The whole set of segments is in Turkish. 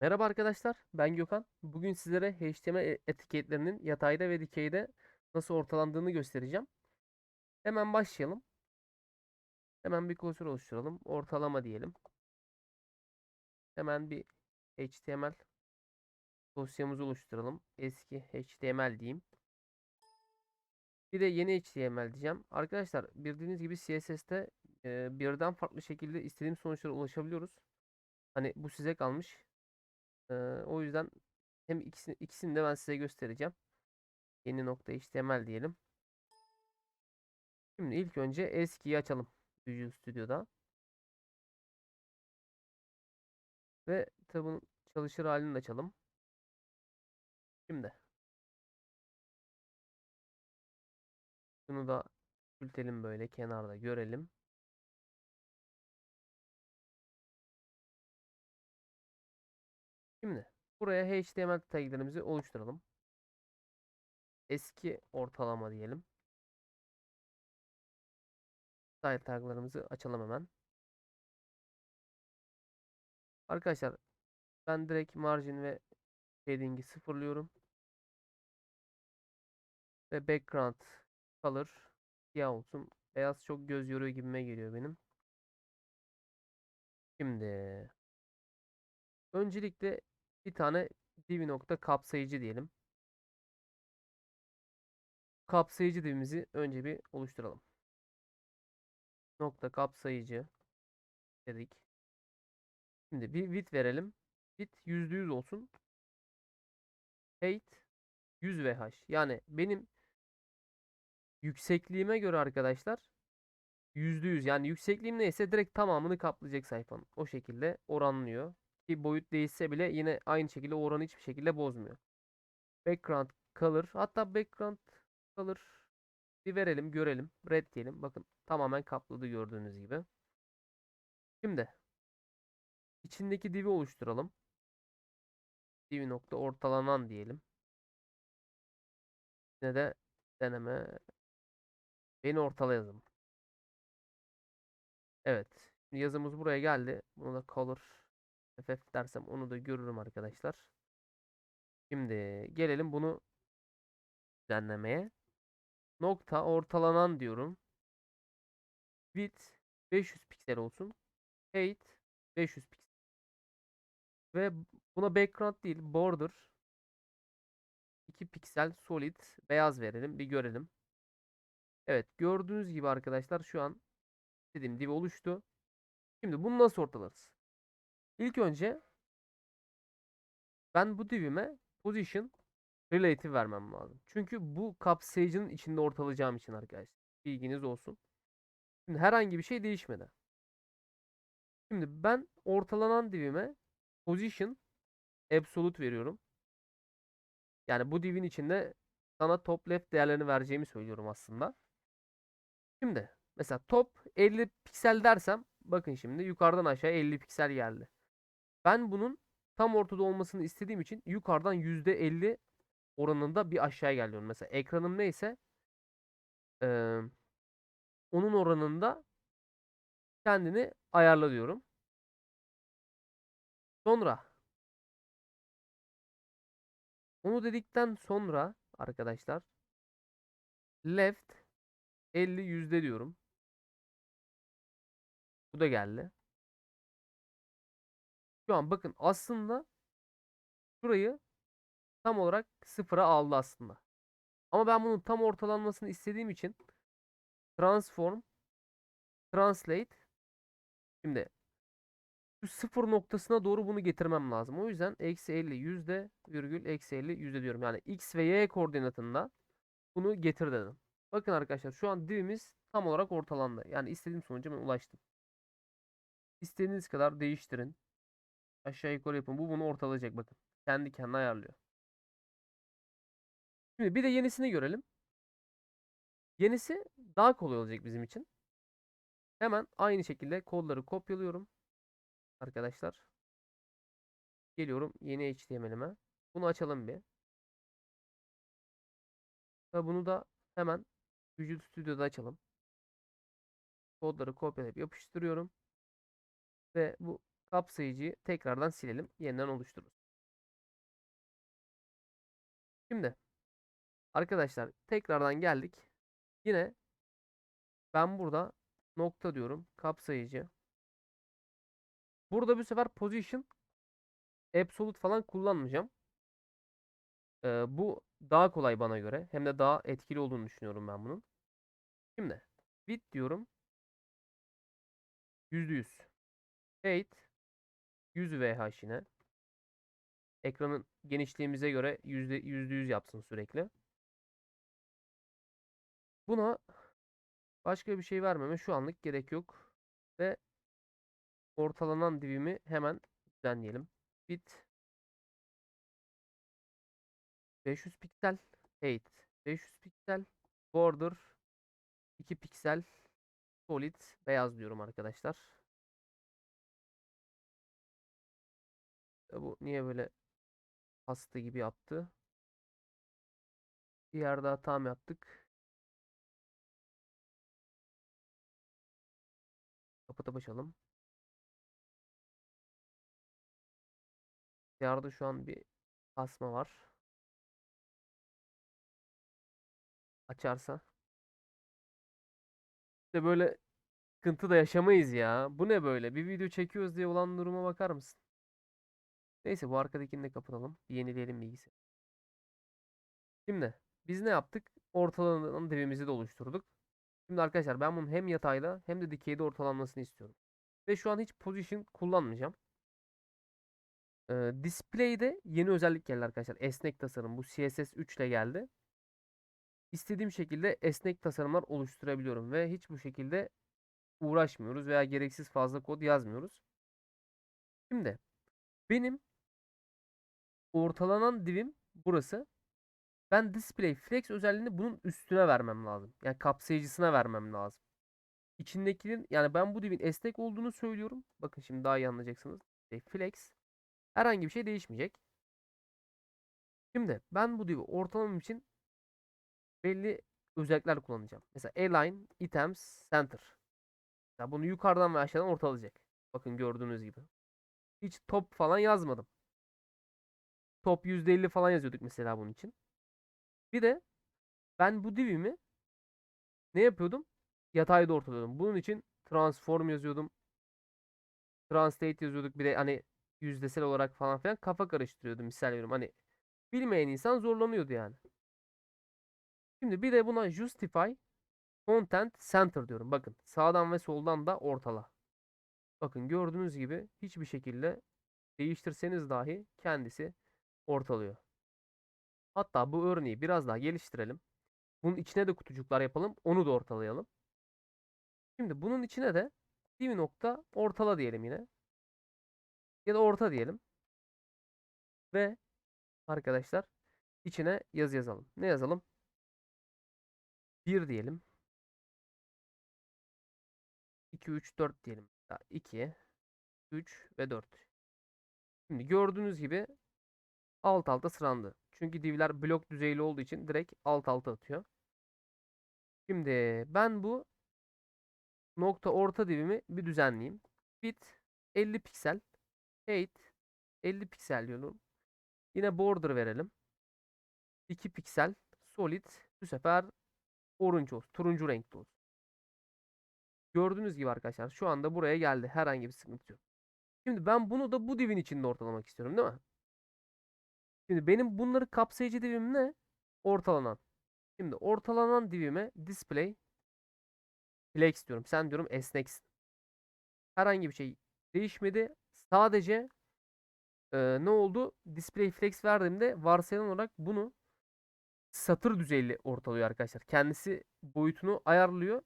Merhaba arkadaşlar, ben Gökhan. Bugün sizlere HTML e- etiketlerinin yatayda ve dikeyde nasıl ortalandığını göstereceğim. Hemen başlayalım. Hemen bir klasör oluşturalım. Ortalama diyelim. Hemen bir HTML dosyamızı oluşturalım. Eski HTML diyeyim. Bir de yeni HTML diyeceğim. Arkadaşlar bildiğiniz gibi CSS'te birden farklı şekilde istediğim sonuçlara ulaşabiliyoruz. Hani bu size kalmış. O yüzden hem ikisini, ikisini de ben size göstereceğim. Yeni nokta HTML diyelim. Şimdi ilk önce eskiyi açalım. Visual Studio'da. Ve tabi çalışır halini açalım. Şimdi. Bunu da küçültelim böyle kenarda görelim. Şimdi buraya HTML taglerimizi oluşturalım. Eski ortalama diyelim. Style taglarımızı açalım hemen. Arkadaşlar ben direkt margin ve shading'i sıfırlıyorum. Ve background color siyah olsun. Beyaz çok göz yoruyor gibime geliyor benim. Şimdi öncelikle bir tane div nokta kapsayıcı diyelim. Kapsayıcı divimizi önce bir oluşturalım. Nokta kapsayıcı dedik. Şimdi bir width verelim. Width %100 olsun. Height 100 VH. Yani benim yüksekliğime göre arkadaşlar %100 yani yüksekliğim neyse direkt tamamını kaplayacak sayfanın. O şekilde oranlıyor. Ki boyut değişse bile yine aynı şekilde oranı hiçbir şekilde bozmuyor. Background color hatta background color bir verelim görelim. Red diyelim. Bakın tamamen kapladı gördüğünüz gibi. Şimdi içindeki divi oluşturalım. Divi nokta ortalanan diyelim. Yine de deneme beni ortala yazım. Evet. Yazımız buraya geldi. Bunu da color ff dersem onu da görürüm arkadaşlar. Şimdi gelelim bunu düzenlemeye. Nokta ortalanan diyorum. Width 500 piksel olsun. Height 500 piksel. Ve buna background değil border 2 piksel solid beyaz verelim bir görelim. Evet gördüğünüz gibi arkadaşlar şu an istediğim div oluştu. Şimdi bunu nasıl ortalarız? İlk önce ben bu divime position relative vermem lazım. Çünkü bu kapsayıcının içinde ortalayacağım için arkadaşlar. Bilginiz olsun. Şimdi herhangi bir şey değişmedi. Şimdi ben ortalanan divime position absolute veriyorum. Yani bu divin içinde sana top left değerlerini vereceğimi söylüyorum aslında. Şimdi mesela top 50 piksel dersem bakın şimdi yukarıdan aşağı 50 piksel geldi. Ben bunun tam ortada olmasını istediğim için yukarıdan %50 oranında bir aşağıya geliyorum. Mesela ekranım neyse ee, onun oranında kendini ayarla diyorum. Sonra onu dedikten sonra arkadaşlar left 50 yüzde diyorum. Bu da geldi. Şu an bakın aslında şurayı tam olarak sıfıra aldı aslında. Ama ben bunun tam ortalanmasını istediğim için transform translate şimdi şu sıfır noktasına doğru bunu getirmem lazım. O yüzden eksi 50 yüzde virgül eksi 50 yüzde diyorum. Yani x ve y koordinatında bunu getir dedim. Bakın arkadaşlar şu an divimiz tam olarak ortalandı. Yani istediğim sonuca ulaştım. İstediğiniz kadar değiştirin. Aşağı yukarı yapın. Bu bunu ortalayacak bakın. Kendi kendine ayarlıyor. Şimdi bir de yenisini görelim. Yenisi daha kolay olacak bizim için. Hemen aynı şekilde kodları kopyalıyorum. Arkadaşlar. Geliyorum yeni HTML'ime. Bunu açalım bir. Ve bunu da hemen Visual Studio'da açalım. Kodları kopyalayıp yapıştırıyorum. Ve bu kapsayıcıyı tekrardan silelim. Yeniden oluştururuz. Şimdi arkadaşlar tekrardan geldik. Yine ben burada nokta diyorum. Kapsayıcı. Burada bu sefer position absolute falan kullanmayacağım. Ee, bu daha kolay bana göre. Hem de daha etkili olduğunu düşünüyorum ben bunun. Şimdi width diyorum. %100. Height 100 VH yine. Ekranın genişliğimize göre yüzde 100 yapsın sürekli. Buna başka bir şey vermeme şu anlık gerek yok. Ve ortalanan divimi hemen düzenleyelim. Bit 500 piksel height 500 piksel border 2 piksel solid beyaz diyorum arkadaşlar. Bu niye böyle hasta gibi yaptı? Bir yerde hata mı yaptık? Kapatıp açalım. Yerde şu an bir kasma var. Açarsa. İşte böyle sıkıntı da yaşamayız ya. Bu ne böyle? Bir video çekiyoruz diye olan duruma bakar mısın? Neyse bu arkadakini de kapatalım. Bir yenileyelim bilgisayarı. Şimdi biz ne yaptık? Ortalanan dibimizi de oluşturduk. Şimdi arkadaşlar ben bunun hem yatayda hem de dikeyde ortalanmasını istiyorum. Ve şu an hiç position kullanmayacağım. Ee, display'de yeni özellik geldi arkadaşlar. Esnek tasarım. Bu CSS 3 ile geldi. İstediğim şekilde esnek tasarımlar oluşturabiliyorum ve hiç bu şekilde uğraşmıyoruz veya gereksiz fazla kod yazmıyoruz. Şimdi benim ortalanan divim burası. Ben display flex özelliğini bunun üstüne vermem lazım. Yani kapsayıcısına vermem lazım. İçindekinin yani ben bu divin esnek olduğunu söylüyorum. Bakın şimdi daha iyi anlayacaksınız. Flex herhangi bir şey değişmeyecek. Şimdi ben bu divi ortalamam için belli özellikler kullanacağım. Mesela align, items, center. Ya bunu yukarıdan ve aşağıdan ortalayacak. Bakın gördüğünüz gibi. Hiç top falan yazmadım. Top %50 falan yazıyorduk mesela bunun için. Bir de ben bu divimi ne yapıyordum? Yatayda ortalıyordum. Bunun için transform yazıyordum. Translate yazıyorduk. Bir de hani yüzdesel olarak falan filan kafa karıştırıyordum. Misal veriyorum. Hani bilmeyen insan zorlanıyordu yani. Şimdi bir de buna justify content center diyorum. Bakın sağdan ve soldan da ortala. Bakın gördüğünüz gibi hiçbir şekilde değiştirseniz dahi kendisi ortalıyor. Hatta bu örneği biraz daha geliştirelim. Bunun içine de kutucuklar yapalım. Onu da ortalayalım. Şimdi bunun içine de bir nokta ortala diyelim yine. Ya da orta diyelim. Ve arkadaşlar içine yazı yazalım. Ne yazalım? 1 diyelim. 2, 3, 4 diyelim. 2, 3 ve 4. Şimdi gördüğünüz gibi alt alta sırandı. Çünkü divler blok düzeyli olduğu için direkt alt alta atıyor. Şimdi ben bu nokta orta divimi bir düzenleyeyim. Bit 50 piksel. Height 50 piksel diyorum. Yine border verelim. 2 piksel. Solid. Bu sefer orange olsun. Turuncu renkte olsun. Gördüğünüz gibi arkadaşlar şu anda buraya geldi. Herhangi bir sıkıntı yok. Şimdi ben bunu da bu divin içinde ortalamak istiyorum değil mi? Şimdi benim bunları kapsayıcı divim ne? Ortalanan. Şimdi ortalanan divime display flex diyorum. Sen diyorum esneksin. Herhangi bir şey değişmedi. Sadece e, ne oldu? Display flex verdiğimde varsayılan olarak bunu satır düzeyli ortalıyor arkadaşlar. Kendisi boyutunu ayarlıyor.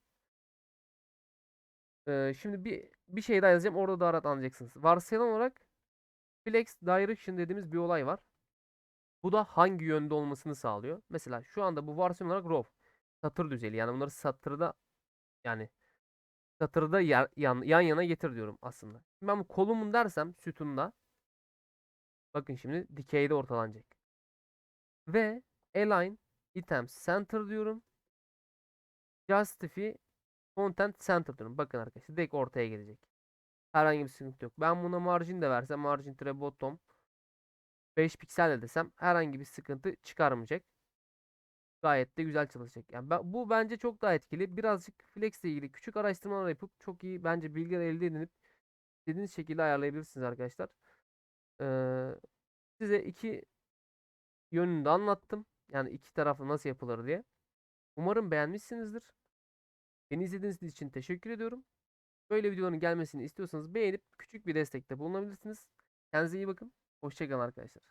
Ee, şimdi bir bir şey daha yazacağım. Orada daha rahat anlayacaksınız. Varsayılan olarak flex direction dediğimiz bir olay var. Bu da hangi yönde olmasını sağlıyor. Mesela şu anda bu varsayılan olarak row. Satır düzeyli. Yani bunları satırda yani satırda yan, yan, yan yana getir diyorum aslında. Ben bu kolumun dersem sütunda bakın şimdi dikeyde ortalanacak. Ve align items center diyorum. Justify content center diyorum. Bakın arkadaşlar direkt ortaya gelecek. Herhangi bir sıkıntı yok. Ben buna margin de versem margin tire bottom 5 piksel de desem herhangi bir sıkıntı çıkarmayacak. Gayet de güzel çalışacak. Yani ben- bu bence çok daha etkili. Birazcık Flex ile ilgili küçük araştırmalar yapıp çok iyi bence bilgiler elde edinip istediğiniz şekilde ayarlayabilirsiniz arkadaşlar. Ee, size iki yönünü de anlattım. Yani iki taraflı nasıl yapılır diye. Umarım beğenmişsinizdir. Beni izlediğiniz için teşekkür ediyorum. Böyle videoların gelmesini istiyorsanız beğenip küçük bir destekte bulunabilirsiniz. Kendinize iyi bakın. Hoşçakalın arkadaşlar.